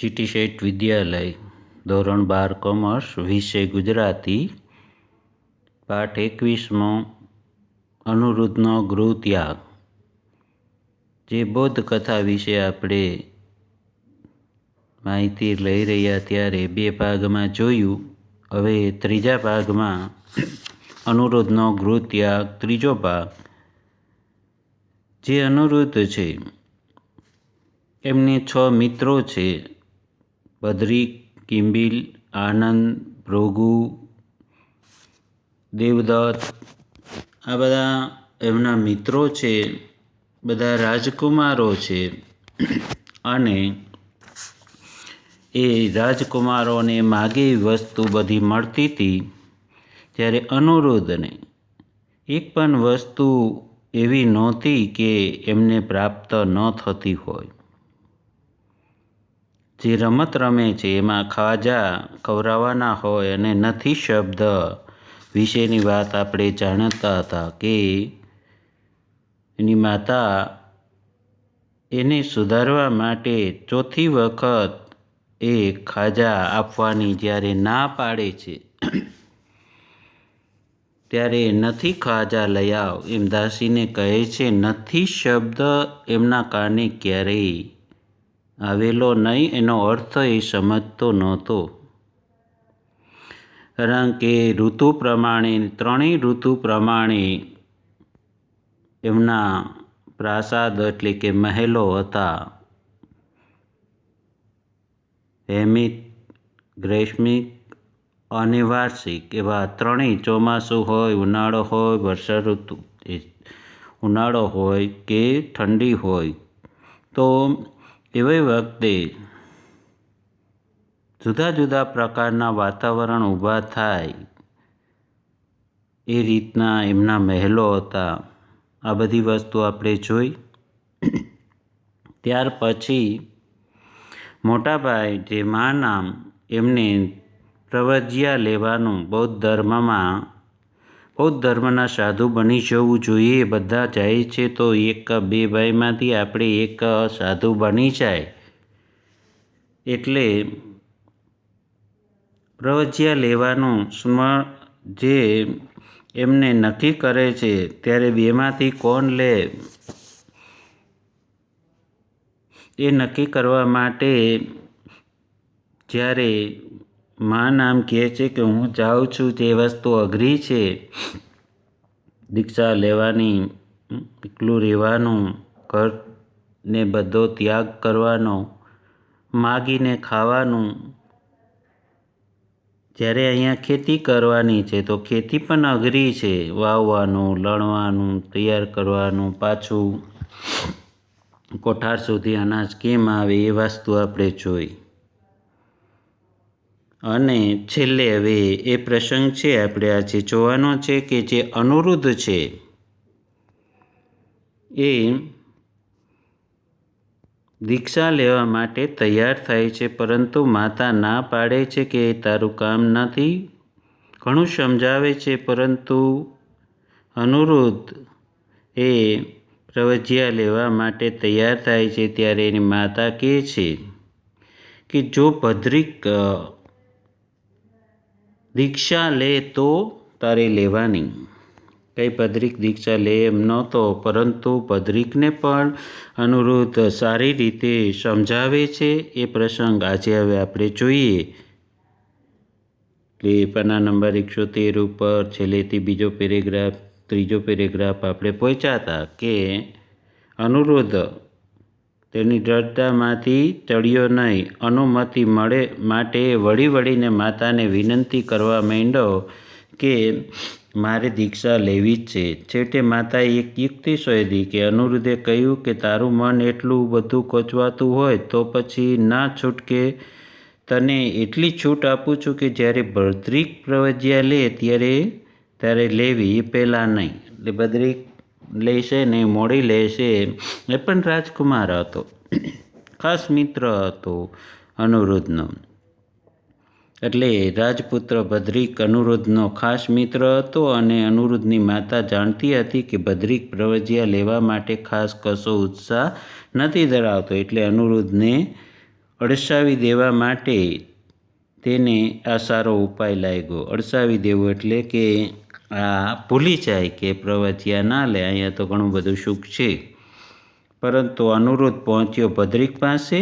GT શેઠ વિદ્યાલય ધોરણ બાર commerce વિષય ગુજરાતી પાઠ એકવીસમો અનુરુદ્ધનો ગૃહ ત્યાગ જે બૌદ્ધ કથા વિશે આપણે માહિતી લઈ રહ્યા ત્યારે બે ભાગમાં જોયું. હવે ત્રીજા ભાગમાં અનુરોધનો ગૃહ ત્યાગ ત્રીજો ભાગ. જે અનુરુદ્ધ છે, એમને છ મિત્રો છે. બદ્રિક કિંબિલ, આનંદ, ભૃગુ, દેવદત્ત, આ બધા એમના મિત્રો છે, બધા રાજકુમારો છે. અને એ રાજકુમારોને માગે વસ્તુ બધી મળતી હતી ત્યારે અનુરોધને. એક પણ વસ્તુ એવી નહોતી કે એમને પ્રાપ્ત ન થતી હોય. જે રમત રમે છે, એમાં ખાજા ખવડાવવાના હોય અને નથી શબ્દ. વિશેની વાત આપણે જાણતા હતા કે એની માતા એને સુધારવા માટે ચોથી વખત એ ખાજા આપવાની જ્યારે ના પાડે છે, ત્યારે નથી ખાજા લઈ આવ. એમ દાસીને કહે છે, નથી શબ્દ એમના કાને ક્યારેય આવેલો નહીં એનો અર્થ એ સમજતો નહોતો. કારણ કે ઋતુ પ્રમાણે, ત્રણેય ઋતુ પ્રમાણે એમના પ્રાસાદ એટલે કે મહેલો હતા. હેમિત ગ્રેષ્મિક અને વાર્ષિક એવા ત્રણેય ચોમાસું હોય, ઉનાળો હોય વર્ષા ઋતુ ઉનાળો હોય કે ઠંડી હોય, તો એવી વખતે જુદા જુદા પ્રકારના વાતાવરણ ઊભા થાય, એ રીતના એમના મહેલો હતા. આ બધી વસ્તુ આપણે જોઈ. ત્યાર પછી મોટાભાઈ, જે મા નામ, એમને પ્રવજ્યા લેવાનું બૌદ્ધ ધર્મમાં બૌદ્ધ ધર્મના સાધુ બની જવું જોઈએ. બધા જાય છે તો એક બે ભાઈમાંથી આપણે એક સાધુ બની જાય. એટલે પ્રવજ્યા લેવાનું સ્મરણ જે એમને નક્કી કરે છે, ત્યારે બેમાંથી કોણ લે? એ નક્કી કરવા માટે જ્યારે મા નામ કહે છે કે હું જાઉં છું તે વસ્તુ અઘરી છે. દીક્ષા લેવાની, એકલું રહેવાનું, ઘરને બધો ત્યાગ કરવાનો, માગીને ખાવાનું. જ્યારે અહીંયા ખેતી કરવાની છે તો ખેતી પણ અઘરી છે. વાવવાનું, લણવાનું, તૈયાર કરવાનું, પાછું કોઠાર સુધી અનાજ કેમ આવે એ વસ્તુ આપણે જોઈ. અને છેલ્લે હવે એ પ્રસંગ છે આપણે આજે જોવાનો છે કે જે અનુરુદ્ધ છે, એ દીક્ષા લેવા માટે તૈયાર થાય છે, પરંતુ માતા ના પાડે છે કે તારું કામ નથી. ઘણું સમજાવે છે, પરંતુ અનુરુદ્ધ એ પ્રવજ્યા લેવા માટે તૈયાર થાય છે ત્યારે એની માતા કહે છે કે, જો ભદ્રિક દીક્ષા લે તો તારે લેવાની. કંઈ પદ્રિક દીક્ષા લે એમ નહોતો પરંતુ પદ્રિકને પણ અનુરોધ સારી રીતે સમજાવે છે. એ પ્રસંગ આજે હવે આપણે જોઈએ. એટલે પાના નંબર એકસો તેર ઉપર છેલ્લેથી બીજો પેરેગ્રાફ, ત્રીજો પેરેગ્રાફ આપણે પહોંચ્યા હતા કે અનુરુદ્ધ તેની દ્રઢતામાંથી ચડ્યો નહીં. અનુમતિ મળે માટે વળી વળીને માતાને વિનંતી કરવા માંડ્યો કે મારે દીક્ષા લેવી જ છે. છેવટે માતાએ એક યુક્તિ શોધી કે અનુરુદ્ધે કહ્યું કે તારું મન એટલું બધું કોચવાતું હોય તો પછી ના છૂટકે તને એટલી છૂટ આપું છું કે જ્યારે ભદ્રિક પ્રવજ્યા લે ત્યારે ત્યારે લેવી એ પહેલાં નહીં. એટલે ભદ્રિક લેશે ને મોડી લેશે એ પણ રાજકુમાર હતો. ખાસ મિત્ર હતો અનુરુદ્ધનો. એટલે રાજપુત્ર ભદ્રિક અનુરુદ્ધનો ખાસ મિત્ર હતો અને અનુરુદ્ધની માતા જાણતી હતી કે ભદ્રિક પ્રવજિયા લેવા માટે ખાસ કશો ઉત્સાહ નથી ધરાવતો એટલે અનુરુદ્ધને અડસાવી દેવા માટે તેને આ સારો ઉપાય લાગ્યો. અડસાવી દેવો એટલે કે આ ભૂલી જાય કે પ્રવચિયા ના લે, અહીંયા તો ઘણું બધું સુખ છે. પરંતુ અનુરોધ પહોંચ્યો ભદ્રિક પાસે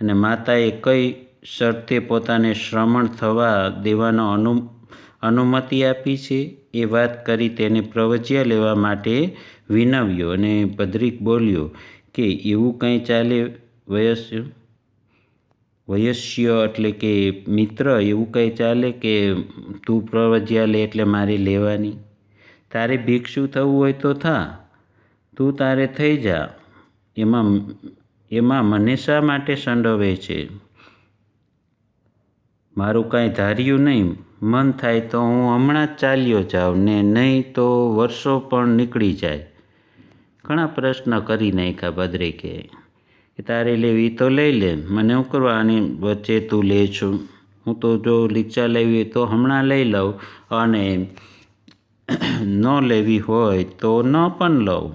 અને માતાએ કઈ શરતે પોતાને શ્રમણ થવા દેવાનો અનુ, અનુમતિ આપી છે? એ વાત કરી તેને પ્રવચ્યા લેવા માટે વિનવ્યો અને ભદ્રિક બોલ્યો કે એવું કંઈ ચાલે વયસ્ય? વયસ્ય એટલે કે મિત્ર એવું કંઈ ચાલે કે તું પ્રવજ્યા લે એટલે મારે લેવાની? તારે ભિક્ષુ થવું હોય તો થા, તું તારે થઈ જા. એમાં એમાં મને શા માટે સંડોવે છે? મારું કાંઈ ધાર્યું નહીં. મન થાય તો હું હમણાં જ ચાલ્યો જાઉં, ને નહીં તો વર્ષો પણ નીકળી જાય. ઘણા પ્રશ્ન કરી નાખ્યા ભદ્રિકે. કે તારે લેવી તો લઈ લે. મને શું કરવાની વચ્ચે તું લે છું? હું તો જો લીચા લેવી તો હમણાં લઈ લઉં અને ન લેવી હોય તો ન પણ લઉં.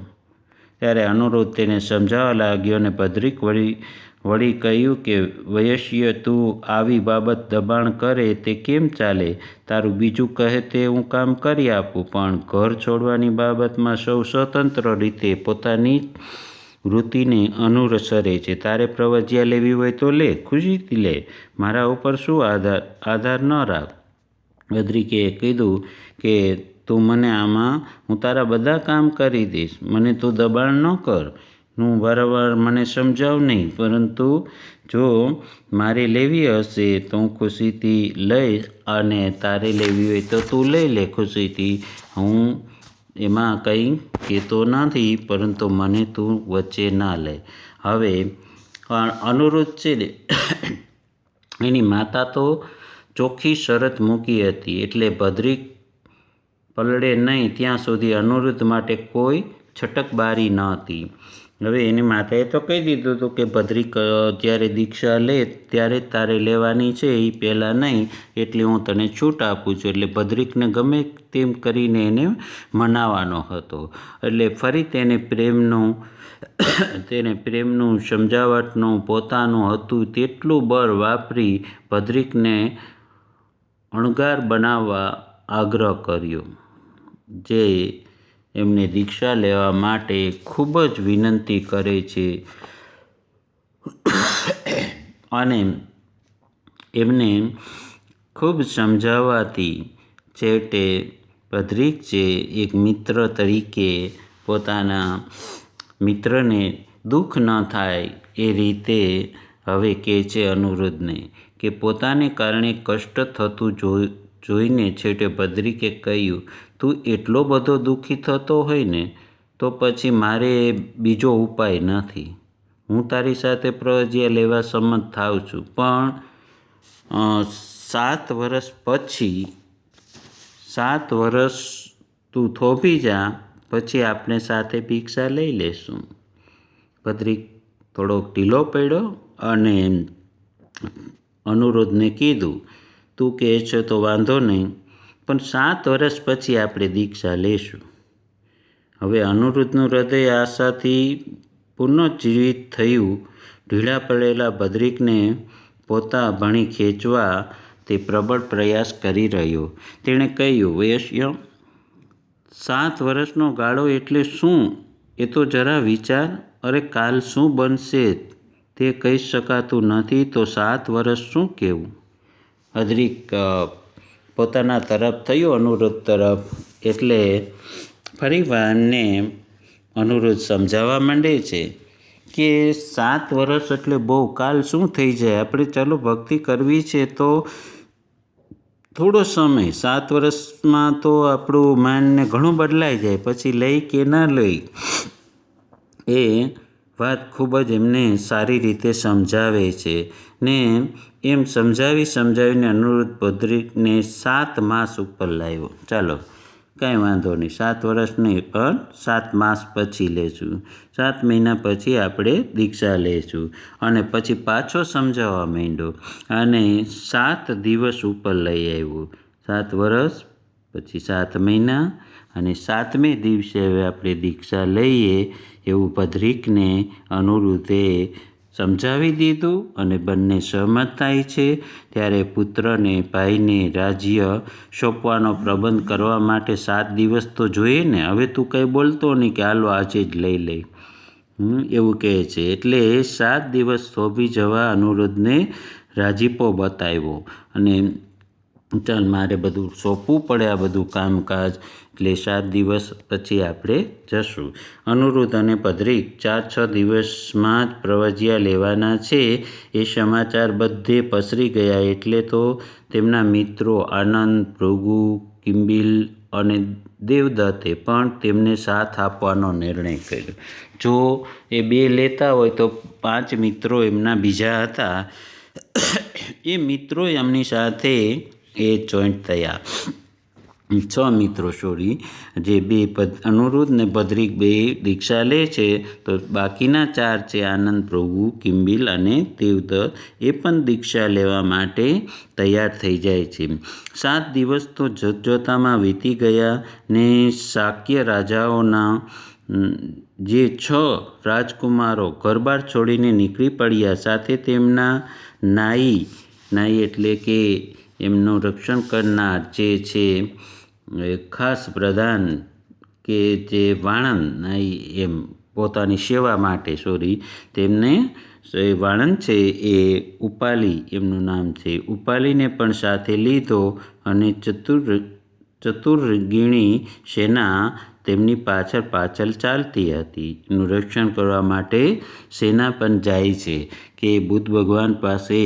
ત્યારે અનુરોધ તેને સમજાવવા લાગ્યો અને ભદ્રિક વળી વળી કહ્યું કે વયસ્ય તું આવી બાબત દબાણ કરે તે કેમ ચાલે? તારું બીજું કહે તે હું કામ કરી આપું, પણ ઘર છોડવાની બાબતમાં સૌ સ્વતંત્ર રીતે પોતાની વૃત્તિને અનુસરે છે. તારે પ્રવજ્યા લેવી હોય તો લે, ખુશીથી લે. મારા ઉપર શું આધાર આધાર ન રાખ. બદ્રિકે કીધું કે, તું મને આમાં, હું તારા બધા કામ કરી દઈશ. મને તું દબાણ ન કર. હું વારંવાર મને સમજાવ નહીં. પરંતુ જો મારે લેવી હશે તો હું ખુશીથી લઈશ અને તારે લેવી હોય તો તું લઈ લે ખુશીથી. હું એમાં કંઈ કહેતો નથી, પરંતુ મને તું વચ્ચે ના લે. હવે અનુરોધ છે એની માતા તો ચોખ્ખી શરત મૂકી હતી, એટલે ભદ્રિક પલળે નહીં, ત્યાં સુધી અનુરુદ્ધ માટે કોઈ છટકબારી ન હતી. હવે એની માતાએ તો કહી દીધું હતું કે ભદ્રિક જ્યારે દીક્ષા લે ત્યારે તારે લેવાની છે એ પહેલાં નહીં, એટલે હું તને છૂટ આપું છું. એટલે ભદ્રિકને ગમે તેમ કરીને એને મનાવવાનો હતો. એટલે ફરી તેને પ્રેમનું તેને પ્રેમનું સમજાવટનું પોતાનું હતું તેટલું બળ વાપરી ભદ્રિકને અણગાર બનાવવા આગ્રહ કર્યો. જે એમને દીક્ષા લેવા માટે ખૂબ જ વિનંતી કરે છે. અને એમને ખૂબ સમજાવવાથી છેવટે ભદ્રિક છે એક મિત્ર તરીકે પોતાના મિત્રને દુઃખ ન થાય એ રીતે હવે કહે છે અનુરોધને કે પોતાને કારણે કષ્ટ થતું જોઈ જોઈને છેવટે ભદ્રિકે કહ્યું તું એટલો બધો દુઃખી થતો હોય ને, તો પછી મારે બીજો ઉપાય નથી. હું તારી સાથે પ્રજ્યા લેવા સંમત થાઉં છું. પણ સાત વર્ષ પછી, સાત વર્ષ તું થોભી જા, પછી આપણે સાથે ભિક્ષા લઈ લેશું. ભદ્રિક થોડોક ઢીલો પડ્યો અને અનુરોધને કીધું, તું કહે છે તો વાંધો નહીં પણ સાત વર્ષ પછી આપણે દીક્ષા લેશું. હવે અનુરુદ્ધનું હૃદય આશાથી પુનઃજીવિત થયું, ઢીલા પડેલા ભદ્રિકને પોતા ભણી ખેંચવા તે પ્રબળ પ્રયાસ કરી રહ્યો. તેણે કહ્યું, વૈશ્ય, સાત વર્ષનો ગાળો એટલે શું? એ તો જરા વિચાર. અરે, કાલ શું બનશે? તે કહી શકાતું નથી, તો સાત વર્ષ શું કહેવું? અદરિક પોતાના તરફ થયું અનુરોધ તરફ, એટલે ફરી વારને અનુરોધ સમજાવવા માંડે છે કે સાત વર્ષ એટલે બહુ કાલ શું થઈ જાય? આપણે ચાલો ભક્તિ કરવી છે તો થોડો સમય, સાત વર્ષમાં તો આપણું માનને ઘણું બદલાઈ જાય, પછી લઈ કે ના લઈ, એ વાત ખૂબ જ એમને સારી રીતે સમજાવે છે ને એમ સમજાવી સમજાવીને અનુરોધ ભદ્રિકને સાત માસ ઉપર લાવ્યો. ચાલો, કાંઈ વાંધો નહીં. સાત વર્ષ નહીં, પણ સાત માસ પછી લેશું. સાત મહિના પછી આપણે દીક્ષા લઈશું અને પછી પાછો સમજાવવા માંડ્યો. અને સાત દિવસ ઉપર લઈ આવ્યો. સાત વર્ષ, પછી સાત મહિના, અને સાતમે દિવસે હવે આપણે દીક્ષા લઈએ એવું ભદ્રિકને અનુરુદ્ધે સમજાવી દીધું અને બંને સહમત થાય છે, ત્યારે પુત્રને ભાઈને રાજ્ય સોંપવાનો પ્રબંધ કરવા માટે સાત દિવસ તો જોઈએ ને, હવે તું કંઈ બોલતો નહીં કે હાલો આજે જ લઈ લઈ એવું કહે છે. એટલે સાત દિવસ થોભી જવા અનુરોધને રાજીપો બતાવ્યો અને ચાલ, મારે બધું સોંપવું પડે આ બધું કામકાજ. એટલે સાત દિવસ પછી આપણે જશું. અનુરુદ્ધ અને ભદ્રિક ચાર, છ દિવસમાં જ પ્રવજિયા લેવાના છે. એ સમાચાર બધે પસરી ગયા. એટલે તો તેમના મિત્રો આનંદ, ભૃગુ, કિંબિલ અને દેવદત્તે પણ તેમને સાથ આપવાનો નિર્ણય કર્યો. જો એ બે લેતા હોય તો પાંચ મિત્રો એમના બીજા હતા. એ મિત્રો એમની સાથે એ જોઈન્ટ થયા. છ મિત્રો સોરી જે બે અનુરુદ્ધ ને ભદ્રિક બે દીક્ષા લે છે, તો બાકીના ચાર છે આનંદ, પ્રભુ, કિંબિલ અને દેવદત્ત. એ પણ દીક્ષા લેવા માટે તૈયાર થઈ જાય છે. સાત દિવસ તો જતજોતામાં વીતી ગયા ને શાક્ય રાજાઓના જે છ રાજકુમારો ઘરબાર છોડીને નીકળી પડ્યા, સાથે તેમના નાઈ નાઈ એટલે કે એમનું રક્ષણ કરનાર જે છે ખાસ પ્રધાન કે જે વાણંદ એમ પોતાની સેવા માટે સોરી તેમને વાણંદ છે, એ ઉપાલી, એમનું નામ છે, ઉપાલીને પણ સાથે લીધો અને ચતુર, ચતુર્ગીણી સેના તેમની પાછળ પાછળ ચાલતી હતી. એનું રક્ષણ કરવા માટે સેના પણ જાય છે કે બુદ્ધ ભગવાન પાસે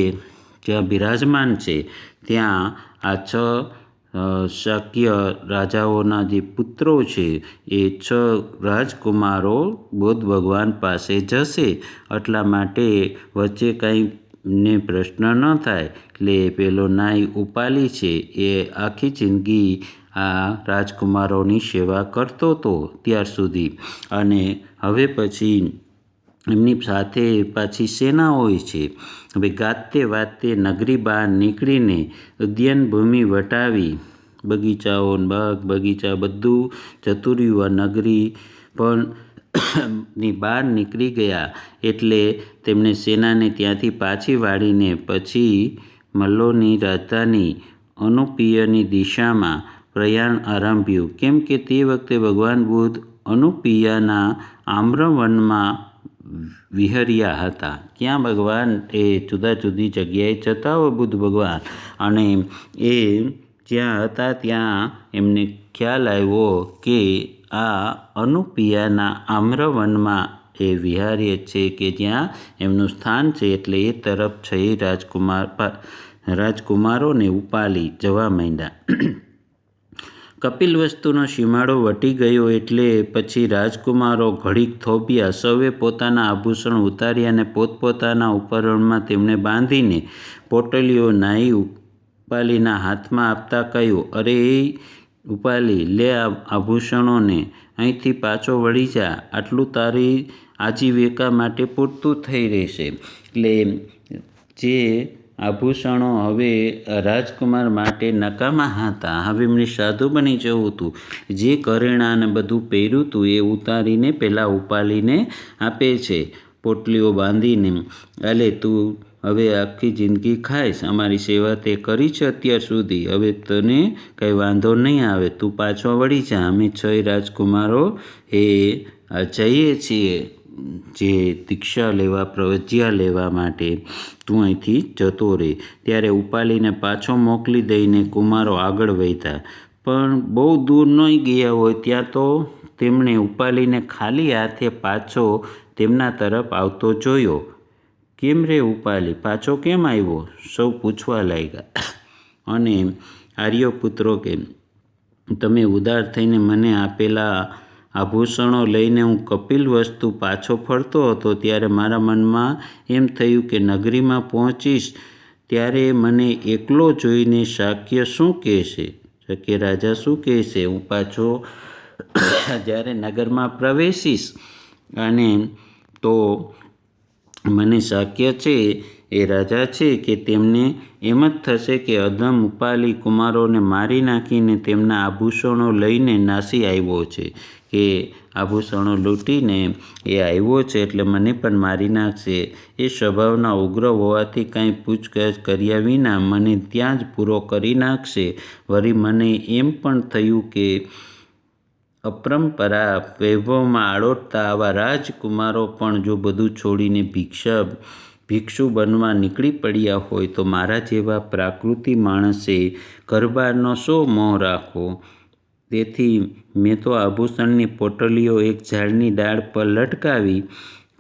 જ્યાં બિરાજમાન છે ત્યાં આ છ શાક્ય રાજાઓના જે પુત્રો છે, એ છ રાજકુમારો બુદ્ધ ભગવાન પાસે જશે. એટલા માટે વચ્ચે કંઈ ને પ્રશ્ન ન થાય. એટલે પેલો નાઈ ઉપાલી છે. એ આખી જિંદગી આ રાજકુમારોની સેવા કરતો હતો ત્યાર સુધી. અને હવે પછી એમની સાથે પાછી સેના હોય છે. હવે ગાતે વાતે નગરી બહાર નીકળીને ઉદ્યાન ભૂમિ વટાવી, બગીચાઓ, બાગ બગીચા બધું આ નગરી પણ ની બહાર નીકળી ગયા એટલે તેમણે સેનાને ત્યાંથી પાછી વાળીને પછી મલ્લોની રાજધાની અનુપિયની દિશામાં પ્રયાણ આરંભ્યું. કેમ કે તે વખતે ભગવાન બુદ્ધ અનુપિયાના આમ્રવનમાં વિહર્યા હતા. ક્યાં ભગવાન? એ જુદા જુદી જગ્યાએ જતા હોય બુદ્ધ ભગવાન. અને એ જ્યાં હતા ત્યાં એમને ખ્યાલ આવ્યો કે આ અનુપિયાના આમ્રવનમાં એ વિહાર્ય છે કે જ્યાં એમનું સ્થાન છે એટલે એ તરફ જઈ રાજકુમાર રાજકુમારોને ઉપાલી જવા માંડ્યા. કપિલ વસ્તુનો સીમાડો વટી ગયો એટલે પછી રાજકુમારો ઘડીક થોભ્યા. સૌએ પોતાના આભૂષણ ઉતાર્યા અને પોતપોતાના ઉપકરણમાં તેમને બાંધીને પોટલીઓ નાઈ ઉપાલીના હાથમાં આપતા કહ્યું, અરે, ઉપાલી, લે આભૂષણોને, અહીંથી પાછો વળી જા. આટલું તારી આજીવિકા માટે પૂરતું થઈ રહેશે. એટલે જે આભૂષણો હવે રાજકુમાર માટે નકામા હતા. હવે એમને સાધુ બની જવું હતું. જે કરેણાને બધું પહેર્યું હતું એ ઉતારીને પહેલાં ઉપાલીને આપે છે. પોટલીઓ બાંધીને, અલે તું હવે આખી જિંદગી ખાઈશ. અમારી સેવા તે કરી છે અત્યાર સુધી. હવે તને કંઈ વાંધો નહીં આવે. તું પાછો વળી જા. અમે છ રાજકુમારો એ જઈએ છીએ. જે દીક્ષા લેવા, પ્રવજ્યા લેવા માટે તું અહીંથી જતો રહે ત્યારે ઉપાલીને પાછો મોકલી દઈને કુમારો આગળ વહેતા. પણ બહુ દૂર નહીં ગયા હોય ત્યાં તો તેમણે ઉપાલીને ખાલી હાથે પાછો તેમના તરફ આવતો જોયો. કેમ રે ઉપાલી, પાછો કેમ આવ્યો? સૌ પૂછવા લાગ્યા. અને આર્યપુત્રો કે, તમે ઉદાર થઈને મને આપેલા આભૂષણો લઈને હું કપિલ વસ્તુ પાછો ફરતો હતો ત્યારે મારા મનમાં એમ થયું કે નગરીમાં પહોંચીશ ત્યારે મને એકલો જોઈને શાક્ય શું કહેશે? શક્ય રાજા શું કહેશે? હું પાછો જ્યારે નગરમાં પ્રવેશીશ અને તો મને શાક્ય છે, એ રાજા છે કે તેમને એમ જ થશે કે અધમ ઉપાલી કુમારોને મારી નાખીને તેમના આભૂષણો લઈને નાસી આવ્યો છે. કે આભૂષણો લૂંટીને એ આવ્યો છે એટલે મને પણ મારી નાખશે. એ સ્વભાવના ઉગ્ર હોવાથી કાંઈ પૂછગછ કર્યા વિના મને ત્યાં જ પૂરો કરી નાખશે. વળી મને એમ પણ થયું કે અપરંપરા વૈભવમાં આળોટતા આવા રાજકુમારો પણ જો બધું છોડીને ભિક્ષા, ભિક્ષુ બનવા નીકળી પડ્યા હોય તો મારા જેવા પ્રાકૃતિ માણસે ગરબાનો શો મોહ રાખવો તેથી મેં તો આભૂષણની પોટલીઓ એક ઝાડની ડાળ પર લટકાવી,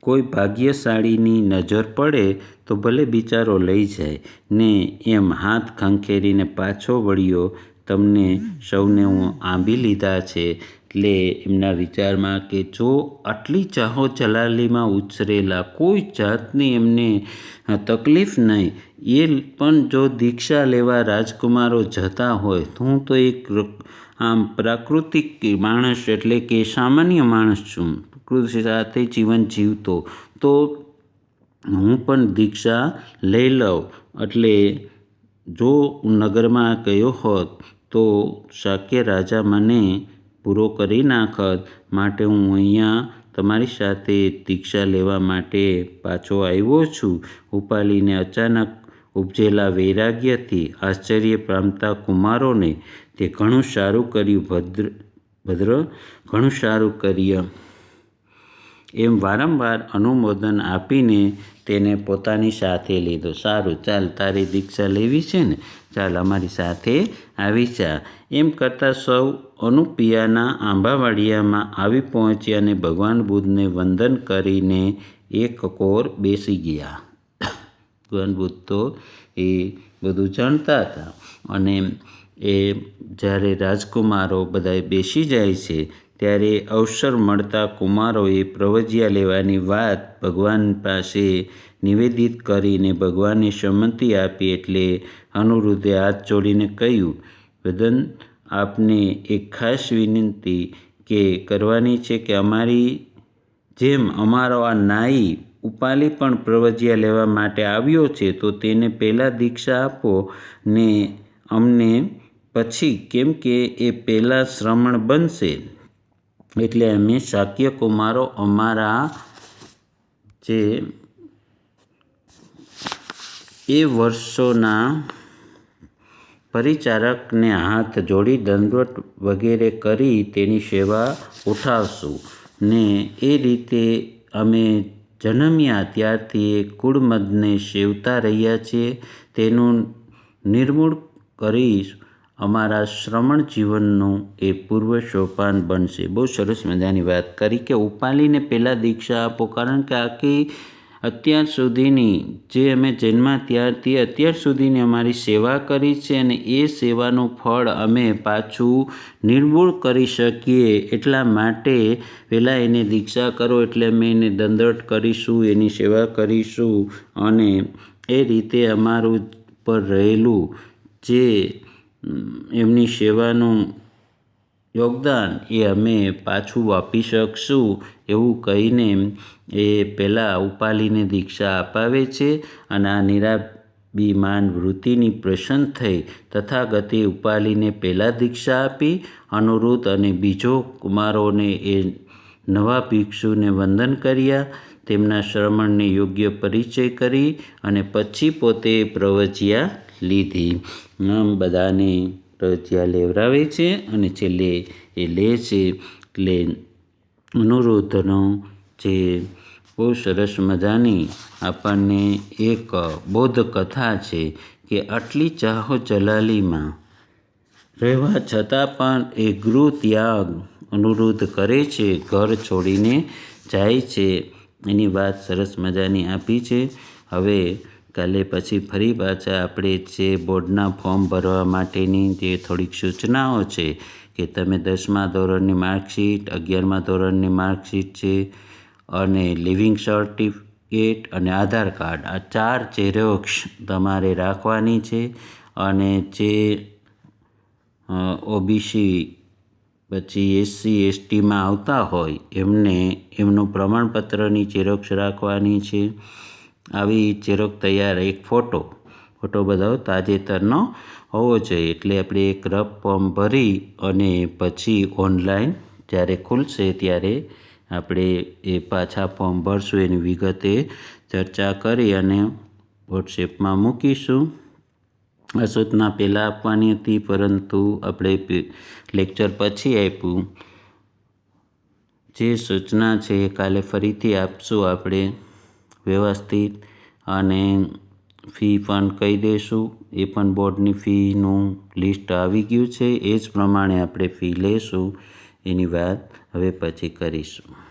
કોઈ ભાગ્યશાળીની નજર પડે તો ભલે બિચારો લઈ જાય, ને એમ હાથ ખંખેરીને પાછો વળ્યો, તમને સૌને હું આંબી લીધા છે. એટલે એમના વિચારમાં કે જો આટલી ચાહો જલાલીમાં ઉછરેલા કોઈ જાતની એમને તકલીફ નહીં, એ પણ જો દીક્ષા લેવા રાજકુમારો જતા હોય, તો હું તો એક આમ પ્રાકૃતિક માણસ એટલે કે સામાન્ય માણસ છું. પ્રકૃતિ સાથે જીવન જીવતો. તો હું પણ દીક્ષા લઈ લઉં. એટલે જો નગરમાં ગયો હોત તો શાક્ય રાજા મને પૂરો કરી નાખત. માટે હું અહીંયા તમારી સાથે દીક્ષા લેવા માટે પાછો આવ્યો છું. ઉપાલીને અચાનક ઉપજેલા વૈરાગ્યથી આશ્ચર્ય પામતા કુમારોને તે ઘણું સારું કર્યું, ભદ્ર ભદ્ર, ઘણું સારું કર્યું. એમ વારંવાર અનુમોદન આપીને તેને પોતાની સાથે લીધો. સારું, ચાલ, તારી દીક્ષા લેવી છે ને? ચાલ, અમારી સાથે આવી જા. એમ કરતાં સૌ અનુપિયાના આંબાવાડિયામાં આવી પહોંચ્યા અને ભગવાન બુદ્ધને વંદન કરીને એક કોર બેસી ગયા. બુદ્ધ તો એ બધું જાણતા હતા. અને એ જ્યારે રાજકુમારો બધા બેસી જાય છે, ત્યારે અવસર મળતા કુમારોએ પ્રવજ્યા લેવાની વાત ભગવાન પાસે નિવેદિત કરીને ભગવાનને સંમતિ આપી એટલે અનુરુદ્ધે હાથ જોડીને કહ્યું, વદન, આપને એક ખાસ વિનંતી કે કરવાની છે કે અમારી જેમ અમારો આ નાઈ ઉપાલી પણ પ્રવજ્યા લેવા માટે આવ્યો છે, તો તેને પહેલાં દીક્ષા આપો ને અમને પછી કેમ કે એ પહેલાં શ્રમણ બનશે. એટલે અમે શાક્ય કુમારો અમારા જે એ વર્ષોના પરિચારકને હાથ જોડી દંડવટ વગેરે કરી તેની સેવા ઉઠાવશું ને એ રીતે અમે જન્મ્યા ત્યારથી એ કુળમદને સેવતા રહ્યા છીએ તેનું નિર્મૂળ કરીશ. અમારા શ્રમણ જીવનનું એ પૂર્વ સોપાન બનશે. બહુ સરસ મજાની વાત કરી કે ઉપાલીને પહેલાં દીક્ષા આપો. કારણ કે આખી અત્યાર સુધીની જે અમે જન્મા ત્યારથી અત્યાર સુધીની અમારી સેવા કરી છે અને એ સેવાનું ફળ અમે પાછું નિર્મૂળ કરી શકીએ એટલા માટે પહેલાં એને દીક્ષા કરો એટલે અમે એને દંડવત કરીશું, એની સેવા કરીશું અને એ રીતે અમારું પર રહેલું જે એમની સેવાનું યોગદાન એ અમે પાછું આપી શકશું એવું કહીને એ પહેલાં ઉપાલીને દીક્ષા અપાવે છે અને આ નિરાભિમાન વૃત્તિની પ્રસન્ન થઈ તથાગતે ઉપાલીને પહેલાં દીક્ષા આપી અનુરુદ્ધ અને બીજો કુમારોને એ નવા ભિક્ષુને વંદન કર્યા. તેમના શ્રમણને યોગ્ય પરિચય કરી અને પછી પોતે પ્રવજ્યા લીધી. આમ બધાને પ્રવજ્યા લેવડાવે છે અને છેલ્લે એ લે છે. એટલે અનુરુદ્ધનો જે બહુ સરસ મજાની આપણને એક બૌદ્ધ કથા છે કે આટલી ચાહો જલાલીમાં રહેવા છતાં પણ એ ગૃહ ત્યાગ અનુરોધ કરે છે, ઘર છોડીને જાય છે. એની વાત સરસ મજાની આપી છે. હવે કાલે પછી ફરી પાછા આપણે જે બોર્ડના ફોર્મ ભરવા માટેની જે થોડીક સૂચનાઓ છે કે તમે દસમા ધોરણની માર્કશીટ, અગિયારમા ધોરણની માર્કશીટ છે અને લિવિંગ સર્ટિફિકેટ અને આધાર કાર્ડ આ ચાર ઝેરોક્ષ તમારે રાખવાની છે અને જે ઓબીસી, પછી એસસી, એસટીમાં આવતા હોય એમને એમનું પ્રમાણપત્રની ઝેરોક્ષ રાખવાની છે. આવી ઝેરોક્ષ તૈયાર એક ફોટો ફોટો બધો તાજેતરનો હોવો જોઈએ. એટલે આપણે એક રફ ફોર્મ ભરી અને પછી ઓનલાઈન જ્યારે ખુલશે ત્યારે આપણે એ પાછા ફોર્મ ભરશું, એની વિગતે ચર્ચા કરી અને વોટ્સએપમાં મૂકીશું. આ પહેલાં આપવાની હતી, પરંતુ આપણે લેક્ચર પછી આપ્યું. જે સૂચના છે એ કાલે ફરીથી આપશું. આપણે વ્યવસ્થિત અને ફી પણ કહી દઈશું. એ પણ બોર્ડની ફીનું લિસ્ટ આવી ગયું છે. એ જ પ્રમાણે આપણે ફી લઈશું એની વાત હવે પછી કરીશું.